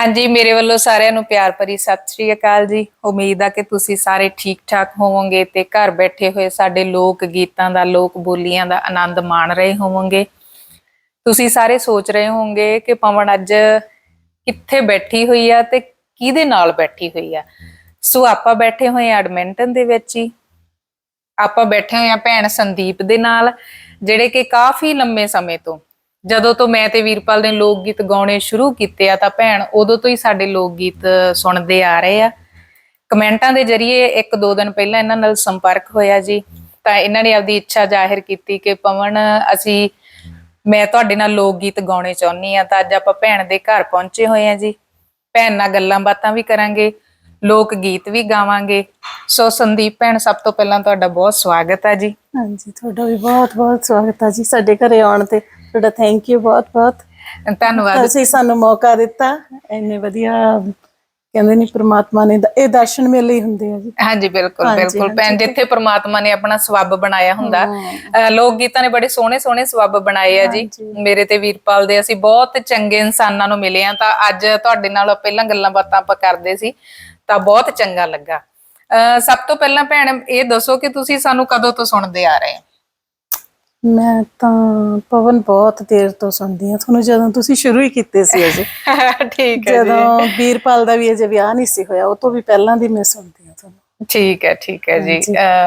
ਹਾਂਜੀ, ਮੇਰੇ ਵੱਲੋਂ ਸਾਰਿਆਂ ਨੂੰ ਪਿਆਰ ਭਰੀ ਸਤਿ ਸ਼੍ਰੀ ਅਕਾਲ ਜੀ। ਉਮੀਦ ਆ ਕਿ ਤੁਸੀਂ ਸਾਰੇ ਠੀਕ ਠਾਕ ਹੋਵੋਗੇ ਤੇ ਘਰ ਬੈਠੇ ਹੋਏ ਸਾਡੇ ਲੋਕ ਗੀਤਾਂ ਦਾ, ਲੋਕ ਬੋਲੀਆਂ ਦਾ ਆਨੰਦ ਮਾਣ ਰਹੇ ਹੋਵੋਗੇ। ਤੁਸੀਂ ਸਾਰੇ ਸੋਚ ਰਹੇ ਹੋਵੋਗੇ ਕਿ ਪਵਨ ਅੱਜ ਕਿੱਥੇ ਬੈਠੀ ਹੋਈ ਆ ਤੇ ਕਿਹਦੇ ਨਾਲ ਬੈਠੀ ਹੋਈ ਆ। ਸੋ ਆਪਾਂ ਬੈਠੇ ਹੋਏ ਆ ਐਡਮਿੰਟਨ ਦੇ ਵਿੱਚ ਹੀ। ਆਪਾਂ ਬੈਠੇ ਹੋਏ ਆ ਭੈਣ ਸੰਦੀਪ ਦੇ ਨਾਲ, ਜਿਹੜੇ ਕਿ ਕਾਫੀ ਲੰਮੇ ਸਮੇਂ ਤੋਂ ਜਦੋਂ ਤੋਂ ਮੈਂ ਤੇ ਵੀਰਪਾਲ ਨੇ ਲੋਕ ਗੀਤ ਗਾਉਣੇ ਸ਼ੁਰੂ ਕੀਤੇ ਆ, ਤਾਂ ਭੈਣ ਉਦੋਂ ਤੋਂ ਹੀ ਸਾਡੇ ਲੋਕ ਗੀਤ ਸੁਣਦੇ ਆ ਰਹੇ ਆ। ਕਮੈਂਟਾਂ ਦੇ ਜ਼ਰੀਏ ਇੱਕ ਦੋ ਦਿਨ ਪਹਿਲਾਂ ਇਹਨਾਂ ਨਾਲ ਸੰਪਰਕ ਹੋਇਆ ਜੀ। ਤਾਂ ਇਹਨਾਂ ਨੇ ਆਪਦੀ ਇੱਛਾ ਜ਼ਾਹਿਰ ਕੀਤੀ ਕਿ ਪਵਨ, ਅਸੀਂ, ਮੈਂ ਤੁਹਾਡੇ ਨਾਲ ਲੋਕ ਗੀਤ ਗਾਉਣੇ ਚਾਹੁੰਦੀ ਆ ਤਾਂ ਅੱਜ ਆਪਾਂ ਭੈਣ ਦੇ ਘਰ ਪਹੁੰਚੇ ਹੋਏ ਆ ਜੀ। ਭੈਣ ਨਾਲ ਗੱਲਾਂ ਬਾਤਾਂ ਵੀ ਕਰਾਂਗੇ ਲੋਕ ਗੀਤ ਵੀ ਗਾਵਾਂਗੇ। ਸੋ ਸੰਦੀਪ ਭੈਣ, ਸਭ ਤੋਂ ਪਹਿਲਾਂ ਤੁਹਾਡਾ ਬਹੁਤ ਸਵਾਗਤ ਹੈ ਜੀ। ਹਾਂਜੀ, ਤੁਹਾਡਾ ਵੀ ਬਹੁਤ ਬਹੁਤ ਸਵਾਗਤ ਹੈ ਜੀ ਸਾਡੇ ਘਰੇ ਆਉਣ ਤੇ। ਤੁਹਾਡਾ ਥੈਂਕ ਯੂ ਬਹੁਤ ਬਹੁਤ। ਧੰਨਵਾਦ। ਤੁਸੀਂ ਸਾਨੂੰ ਮੌਕਾ ਦਿੱਤਾ। ਇੰਨੇ ਵਧੀਆ ਕਹਿੰਦੇ ਨਹੀਂ ਪ੍ਰਮਾਤਮਾ ਨੇ ਇਹ ਦਰਸ਼ਨ ਮੇਲੇ ਹੀ ਹੁੰਦੇ ਆ ਜੀ। ਹਾਂਜੀ ਬਿਲਕੁਲ ਬਿਲਕੁਲ। ਭੈਣ ਜਿੱਥੇ ਪ੍ਰਮਾਤਮਾ ਨੇ ਆਪਣਾ ਸਵੱਬ ਬਣਾਇਆ ਹੁੰਦਾ। ਲੋਕ ਗੀਤਾਂ ਨੇ ਬੜੇ ਸੋਹਣੇ ਸੋਹਣੇ ਸਵੱਬ ਬਣਾਏ ਆ ਜੀ। ਮੇਰੇ ਤੇ ਵੀਰਪਾਲ ਦੇ ਅਸੀਂ ਬਹੁਤ ਚੰਗੇ ਇਨਸਾਨਾਂ ਨੂੰ ਮਿਲੇ ਆ। ਤਾਂ ਅੱਜ ਤੁਹਾਡੇ ਨਾਲ ਪਹਿਲਾਂ ਗੱਲਾਂ ਬਾਤਾਂ ਆਪਾਂ ਕਰਦੇ ਸੀ। ਤਾਂ ਬਹੁਤ ਚੰਗਾ ਲੱਗਾ। ਸਭ ਤੋਂ ਪਹਿਲਾਂ ਭੈਣ ਇਹ ਦੱਸੋ ਕਿ ਤੁਸੀਂ ਸਾਨੂੰ ਕਦੋਂ ਤੋਂ ਸੁਣਦੇ ਆ ਰਹੇ ਹੋ? ਮੈਂ ਤਾਂ ਪਵਨ ਬਹੁਤ ਦੇਰ ਤੋਂ ਸੁਣਦੀ ਆ ਤੁਹਾਨੂੰ ਜਦੋਂ ਤੁਸੀਂ ਸ਼ੁਰੂ ਹੀ ਕੀਤੇ ਸੀ ਅਜੇ। ਠੀਕ ਹੈ ਜੀ। ਜਦੋਂ ਵੀਰਪਾਲ ਦਾ ਵੀ ਅਜੇ ਵਿਆਹ ਨਹੀਂ ਸੀ ਹੋਇਆ ਉਹ ਤੋਂ ਵੀ ਪਹਿਲਾਂ ਦੀ ਮੈਂ ਸੁਣਦੀ ਆ ਤੁਹਾਨੂੰ। ਠੀਕ ਹੈ ਠੀਕ ਹੈ ਜੀ।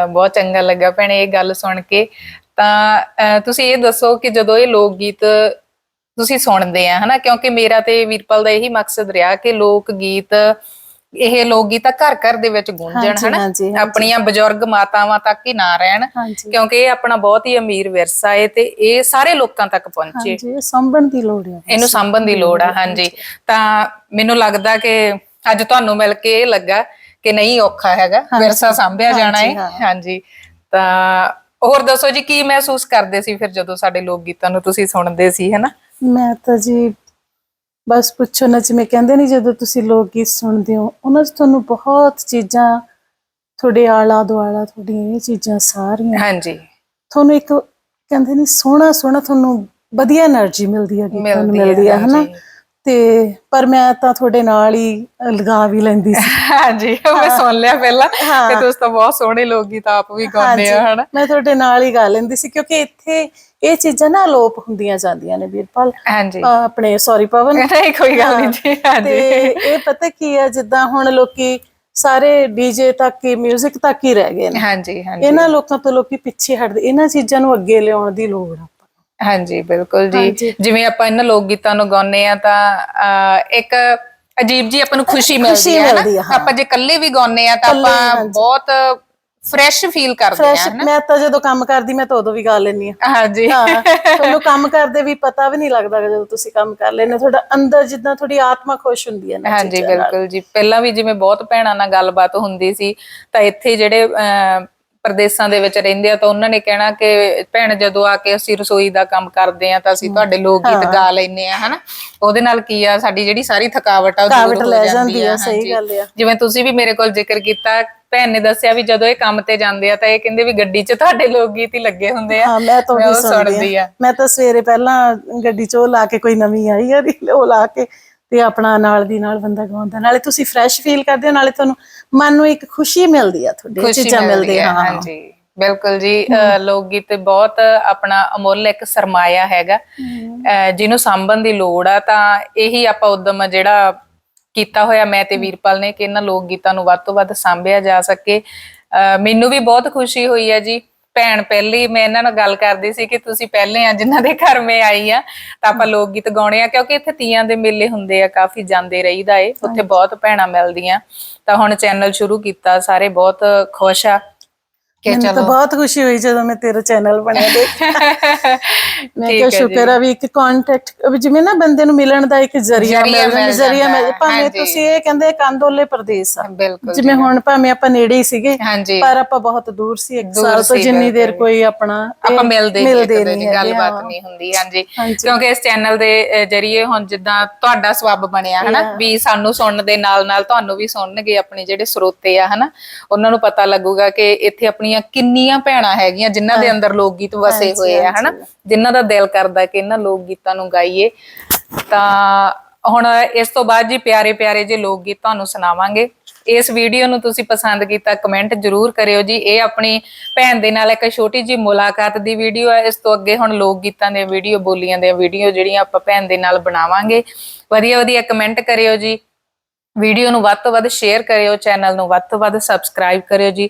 ਬਹੁਤ ਚੰਗਾ ਲੱਗਾ ਭੈਣੇ ਇਹ ਗੱਲ ਸੁਣ ਕੇ। ਤਾਂ ਤੁਸੀਂ ਇਹ ਦੱਸੋ ਕਿ ਜਦੋਂ ਇਹ ਲੋਕ ਗੀਤ ਤੁਸੀਂ ਸੁਣਦੇ ਆ ਹਨਾ? ਕਿਉਂਕਿ ਮੇਰਾ ਤੇ ਵੀਰਪਾਲ ਦਾ ਇਹੀ ਮਕਸਦ ਰਿਹਾ ਕਿ ਲੋਕ ਗੀਤ ਇਹ ਲੋਕ ਗੀਤ ਘਰ ਘਰ ਦੇ ਵਿੱਚ ਗੂੰਜਣ ਹਾਂਜੀ, ਹਨਾ? ਹਾਂਜੀ, ਹਾਂਜੀ। ਆਪਣੀਆਂ ਬਜ਼ੁਰਗ ਮਾਤਾਵਾਂ ਤੱਕ ਹੀ ਨਾ ਰਹਿਣ ਹਾਂਜੀ। ਕਿਉਂਕਿ ਇਹ ਆਪਣਾ ਬਹੁਤ ਹੀ ਅਮੀਰ ਵਿਰਸਾ ਹੈ ਤੇ ਇਹ ਸਾਰੇ ਲੋਕਾਂ ਤੱਕ ਪਹੁੰਚੇ। ਹਾਂਜੀ ਇਹ ਸੰਭਣ ਦੀ ਲੋੜ ਹੈ। ਇਹਨੂੰ ਸਾਂਭਣ ਦੀ ਲੋੜ ਆ ਹਾਂਜੀ। ਤਾਂ ਮੈਨੂੰ ਲੱਗਦਾ ਕਿ ਅੱਜ ਤੁਹਾਨੂੰ ਮਿਲ ਕੇ ਇਹ ਲੱਗਾ ਕਿ ਨਹੀਂ ਔਖਾ ਹੈਗਾ ਵਿਰਸਾ ਸਾਂਭਿਆ ਜਾਣਾ ਹੈ ਹਾਂ। ਹਾਂਜੀ। ਤਾਂ ਹੋਰ ਦੱਸੋ ਜੀ ਕੀ ਮਹਿਸੂਸ ਕਰਦੇ ਸੀ ਫਿਰ ਜਦੋਂ ਸਾਡੇ ਲੋਕ ਗੀਤਾਂ ਨੂੰ ਤੁਸੀਂ ਸੁਣਦੇ ਸੀ ਹੈਨਾ? ਮੈਂ ਤਾਂ ਜੀ ਬਸ ਪੁੱਛੋ ਨਾ ਜਿਵੇਂ ਕਹਿੰਦੇ ਨਹੀਂ ਜਦੋਂ ਤੁਸੀਂ ਲੋਕ ਗੀਤ ਸੁਣਦੇ ਹੋ ਉਹਨਾਂ 'ਚ ਤੁਹਾਨੂੰ ਬਹੁਤ ਚੀਜ਼ਾਂ ਤੁਹਾਡੇ ਆਲਾ ਦੁਆਲਾ ਤੁਹਾਡੀਆਂ ਇਹ ਚੀਜ਼ਾਂ ਸਾਰੀਆਂ ਹਾਂਜੀ। ਤੁਹਾਨੂੰ ਇੱਕ ਕਹਿੰਦੇ ਨਹੀਂ ਸੋਹਣਾ ਸੋਹਣਾ ਤੁਹਾਨੂੰ ਵਧੀਆ એનર્ਜੀ ਮਿਲਦੀ ਹੈ ਗੀਤਾਂ ਨੂੰ ਮਿਲਦੀ ਹੈ ਹਨਾ? ਤੇ ਪਰ ਮੈਂ ਤਾਂ ਤੁਹਾਡੇ ਨਾਲ ਹੀ ਲਗਾ ਵੀ ਲੈਂਦੀ ਸੀ। ਹਾਂਜੀ ਮੈਂ ਸੁਣ ਲਿਆ ਪਹਿਲਾਂ ਕਿ ਤੁਸੀਂ ਬਹੁਤ ਸੋਹਣੇ ਲੋਕ ਗੀਤ ਆਪ ਵੀ ਗਾਉਂਦੇ ਹਨਾ? ਮੈਂ ਤੁਹਾਡੇ ਨਾਲ ਹੀ ਗਾ ਲੈਂਦੀ ਸੀ ਕਿਉਂਕਿ ਇੱਥੇ ਇਹ ਚੀਜ਼ਾਂ ਨਾ ਅਲੋਪ ਹੁੰਦੀਆਂ ਜਾਂਦੀਆਂ ਨੇ ਵੀਰਪਾਲ। ਹਾਂਜੀ। ਆਪਣੇ ਸੌਰੀ ਪਵਨ। ਨਹੀਂ ਕੋਈ ਗੱਲ ਨਹੀਂ ਜੀ ਹਾਂਜੀ। ਇਹ ਪਤਾ ਕੀ ਹੈ ਜਿੱਦਾਂ ਹੁਣ ਲੋਕੀ ਸਾਰੇ ਡੀਜੇ ਤੱਕ ਹੀ 뮤직 ਤੱਕ ਹੀ ਰਹਿ ਗਏ ਨੇ। ਹਾਂਜੀ ਹਾਂਜੀ। ਇਹਨਾਂ ਲੋਕਾਂ ਤੋਂ ਲੋਕੀ ਪਿੱਛੇ ਹਟਦੇ ਇਹਨਾਂ ਚੀਜ਼ਾਂ ਨੂੰ ਅੱਗੇ ਲਿਆਉਣ ਦੀ ਲੋੜ ਆ। ਹਾਂਜੀ ਬਿਲਕੁਲ ਜੀ। ਜਿਵੇਂ ਆਪਾਂ ਇਹਨਾਂ ਲੋਕ ਗੀਤਾਂ ਨੂੰ ਗਾਉਂਦੇ ਆ ਤਾਂ ਇੱਕ ਅਜੀਬ ਜੀ ਆਪਾਂ ਨੂੰ ਖੁਸ਼ੀ ਮਿਲਦੀ ਹੈ ਨਾ। ਆਪਾਂ ਜੇ ਇਕੱਲੇ ਵੀ ਗਾਉਂਦੇ ਆ ਤਾਂ ਆਪਾਂ। ਬਹੁਤ ਫਰੈਸ਼ ਫੀਲ ਕਰਦੇ ਫਰੈਸ਼ ਆ ਹਨਾ? ਮੈਂ ਤਾਂ ਜਦੋਂ ਕੰਮ ਕਰਦੀ ਮੈਂ ਤਾਂ ਉਦੋਂ ਵੀ ਗਾ ਲੈਂਦੀ ਆ ਹਾਂਜੀ। ਹਾਂ ਤੁਹਾਨੂੰ ਕੰਮ ਕਰਦੇ ਵੀ ਪਤਾ ਵੀ ਨਹੀਂ ਲੱਗਦਾ ਜਦੋਂ ਤੁਸੀਂ ਕੰਮ ਕਰ ਹੋ। ਤੁਹਾਡਾ ਅੰਦਰ ਜਿੱਦਾਂ ਤੁਹਾਡੀ ਆਤਮਾ ਖੁਸ਼ ਹੁੰਦੀ ਹੈ ਨਾ ਹਾਂਜੀ। ਬਿਲਕੁਲ ਜੀ। ਪਹਿਲਾਂ ਵੀ ਜਿਵੇਂ ਬਹੁਤ ਭੈਣਾਂ ਨਾਲ ਗੱਲਬਾਤ ਹੁੰਦੀ ਸੀ ਤਾਂ ਇੱਥੇ ਜਿਹੜੇ ਪ੍ਰਦੇਸ਼ਾਂ ਦੇ ਵਿੱਚ ਰਹਿੰਦੇ ਆ ਤਾਂ ਉਹਨਾਂ ਨੇ ਕਹਿਣਾ ਕਿ ਭੈਣ ਜਦੋਂ ਆ ਕੇ ਅਸੀਂ ਰਸੋਈ ਦਾ ਕੰਮ ਕਰਦੇ ਆ ਤਾਂ ਅਸੀਂ ਤੁਹਾਡੇ ਲੋਕ ਗੀਤ ਗਾ ਲੈਨੇ ਆ ਹਨਾ ਉਹਦੇ ਨਾਲ ਕੀ ਆ ਸਾਡੀ ਜਿਹੜੀ ਸਾਰੀ ਥਕਾਵਟ ਆ ਉਹ ਦੂਰ ਹੋ ਜਾਂਦੀ ਆ ਸਹੀ। ਗੱਲ ਆ। ਜਿਵੇਂ ਤੁਸੀਂ ਵੀ ਮੇਰੇ ਕੋਲ ਜ਼ਿਕਰ ਕੀਤਾ ਭੈਣ ਨੇ ਦੱਸਿਆ ਵੀ ਜਦੋਂ ਇਹ ਕੰਮ ਤੇ ਜਾਂਦੇ ਆ ਤਾਂ ਇਹ ਕਹਿੰਦੇ ਵੀ ਗੱਡੀ 'ਚ ਤੁਹਾਡੇ ਲੋਕ ਗੀਤ ਹੀ ਲੱਗੇ ਹੁੰਦੇ ਆ ਹਾਂ ਮੈਂ ਤਾਂ ਉਹ ਸੁਣਦੀ ਆ। ਮੈਂ ਤਾਂ ਸਵੇਰੇ ਪਹਿਲਾਂ ਗੱਡੀ 'ਚ ਉਹ ਲਾ ਕੇ ਕੋਈ ਨਵੀਂ ਆਈ ਆ ਉਹ ਲਾ ਕੇ ਤੇ ਆਪਣਾ ਨਾਲ ਦੀ ਨਾਲ ਬੰਦਾ ਗਾਉਂਦਾ ਨਾਲੇ ਤੁਸੀਂ ਫਰੈਸ਼ ਫੀਲ ਕਰਦੇ ਹੋ ਨਾਲੇ ਤੁਹਾਨੂੰ ਮਨ ਨੂੰ ਇੱਕ ਖੁਸ਼ੀ ਮਿਲਦੀ ਆ ਤੁਹਾਡੇ ਚੀਜ਼ਾਂ ਮਿਲਦੀ ਮਿਲਦੀਆਂ ਹੈ ਹਾਂਜੀ। ਬਿਲਕੁਲ ਜੀ ਲੋਕ ਗੀਤ ਬਹੁਤ ਆਪਣਾ ਅਮੁੱਲ ਇੱਕ ਸਰਮਾਇਆ ਹੈਗਾ। ਜਿਹਨੂੰ ਸਾਂਭਣ ਦੀ ਲੋੜ ਆ ਤਾਂ ਇਹੀ ਆਪਾਂ ਉਦਮ ਜਿਹੜਾ ਕੀਤਾ ਹੋਇਆ ਮੈਂ ਤੇ ਵੀਰਪਾਲ ਨੇ ਕਿ ਇਹਨਾਂ ਲੋਕ ਗੀਤਾਂ ਨੂੰ ਵੱਧ ਤੋਂ ਵੱਧ ਸਾਂਭਿਆ ਜਾ ਸਕੇ। ਮੈਨੂੰ ਵੀ ਬਹੁਤ ਖੁਸ਼ੀ ਹੋਈ ਹੈ ਜੀ। ਭੈਣ ਪਹਿਲੀ ਮੈਂ ਇਹਨਾਂ ਨਾਲ ਗੱਲ ਕਰਦੀ ਸੀ ਕਿ ਤੁਸੀਂ ਪਹਿਲੇ ਆ ਜਿਨ੍ਹਾਂ ਦੇ ਘਰ ਮੈਂ ਆਈ ਆ ਤਾਂ ਆਪਾਂ ਲੋਕ ਗੀਤ ਗਾਉਣੇ ਆ ਕਿਉਂਕਿ ਇੱਥੇ ਤੀਆਂ ਦੇ ਮੇਲੇ ਹੁੰਦੇ ਆ ਕਾਫੀ ਜਾਂਦੇ ਰਹੀਦਾ ਏ ਉੱਥੇ ਬਹੁਤ ਭੈਣਾਂ ਮਿਲਦੀਆਂ। ਤਾਂ ਹੁਣ ਚੈਨਲ ਸ਼ੁਰੂ ਕੀਤਾ ਸਾਰੇ ਬਹੁਤ ਖੁਸ਼ ਆ। ਕਿ ਮੈਨੂੰ ਤਾਂ ਬਹੁਤ ਖੁਸ਼ੀ ਹੋਈ ਜਦੋਂ ਮੈਂ ਤੇਰਾ ਚੈਨਲ ਬਣਿਆ ਦੇਖ ਮੈਂ ਕਿਹਾ ਸ਼ੁਕਰ ਆ ਵੀ ਇੱਕ ਕੰਟੈਕਟ ਜਿਵੇਂ ਨਾ ਬੰਦੇ ਨੂੰ ਮਿਲਣ ਦਾ ਇੱਕ ਜ਼ਰੀਆ ਜ਼ਰੀਆ ਮਿਲ ਜਾਂਦਾ ਮਿਲ ਜ਼ਰੀਆ ਮਿਲ ਭਾਵੇਂ। ਤੁਸੀਂ ਇਹ ਕਹਿੰਦੇ ਕੰਦੋਲੇ ਪ੍ਰਦੇਸ਼ ਆ। ਜਿਵੇਂ ਹੁਣ ਭਾਵੇਂ ਆਪਾਂ ਨੇੜੇ ਹੀ ਸੀਗੇ ਪਰ ਆਪਾਂ ਬਹੁਤ ਦੂਰ ਸੀ ਇੱਕ ਸਾਲ ਤੋਂ ਜਿੰਨੀ ਦੇਰ। ਕੋਈ ਆਪਣਾ ਆਪਾਂ ਮਿਲਦੇ ਨਹੀਂ ਮਿਲਦੇ ਕਦੇ ਨਹੀਂ ਗੱਲਬਾਤ। ਨਹੀਂ ਹੁੰਦੀ ਹਾਂਜੀ। ਕਿਉਂਕਿ ਇਸ ਚੈਨਲ ਦੇ ਜਰੀਏ ਹੁਣ ਜਿੱਦਾਂ ਤੁਹਾਡਾ ਸਵੱਬ ਬਣਿਆ ਹਨਾ? ਵੀ ਸਾਨੂੰ ਸੁਣਨ ਦੇ ਨਾਲ ਨਾਲ ਤੁਹਾਨੂੰ ਵੀ ਸੁਣਨਗੇ ਆਪਣੇ ਜਿਹੜੇ ਸਰੋਤੇ ਆ ਹਨਾ? ਉਹਨਾਂ ਨੂੰ ਪਤਾ ਲੱਗੂਗਾ ਕਿ ਇੱਥੇ ਆਪਣੀਆਂ ਕਿੰਨੀਆਂ ਭੈਣਾਂ ਹੈਗੀਆਂ ਜਿਨ੍ਹਾਂ ਦੇ ਅੰਦਰ ਲੋਕ ਗੀਤ ਵਸੇ ਹੋਏ ਆ ਹਨਾ? ਜਿਨ੍ਹਾਂ ਦਾ ਦਿਲ ਕਰਦਾ ਕਿ ਇਹਨਾਂ ਲੋਕ ਗੀਤਾਂ ਨੂੰ ਗਾਈਏ। ਤਾਂ ਹੁਣ ਇਸ ਤੋਂ ਬਾਅਦ ਜੀ ਪਿਆਰੇ ਪਿਆਰੇ ਜੇ ਲੋਕ ਗੀਤ ਤੁਹਾਨੂੰ ਸੁਣਾਵਾਂਗੇ। ਇਸ ਵੀਡੀਓ ਨੂੰ ਤੁਸੀਂ ਪਸੰਦ ਕੀਤਾ ਕਮੈਂਟ ਜਰੂਰ ਕਰਿਓ ਜੀ। ਇਹ ਆਪਣੀ ਭੈਣ ਦੇ ਨਾਲ ਇੱਕ ਛੋਟੀ ਜੀ ਮੁਲਾਕਾਤ ਦੀ ਵੀਡੀਓ ਹੈ ਇਸ ਤੋਂ ਅੱਗੇ ਹੁਣ ਲੋਕ ਗੀਤਾਂ ਦੀਆਂ ਵੀਡੀਓ ਬੋਲੀਆਂ ਦੀਆਂ ਵੀਡੀਓ ਜਿਹੜੀਆਂ ਆਪਾਂ ਭੈਣ ਦੇ ਨਾਲ ਬਣਾਵਾਂਗੇ। ਵਧੀਆ ਵਧੀਆ ਕਮੈਂਟ ਕਰਿਓ ਜੀ। ਵੀਡੀਓ ਨੂੰ ਵੱਧ ਤੋਂ ਵੱਧ ਸ਼ੇਅਰ ਕਰਿਓ ਚੈਨਲ ਨੂੰ ਵੱਧ ਤੋਂ ਵੱਧ ਸਬਸਕ੍ਰਾਈਬ ਕਰਿਓ ਜੀ।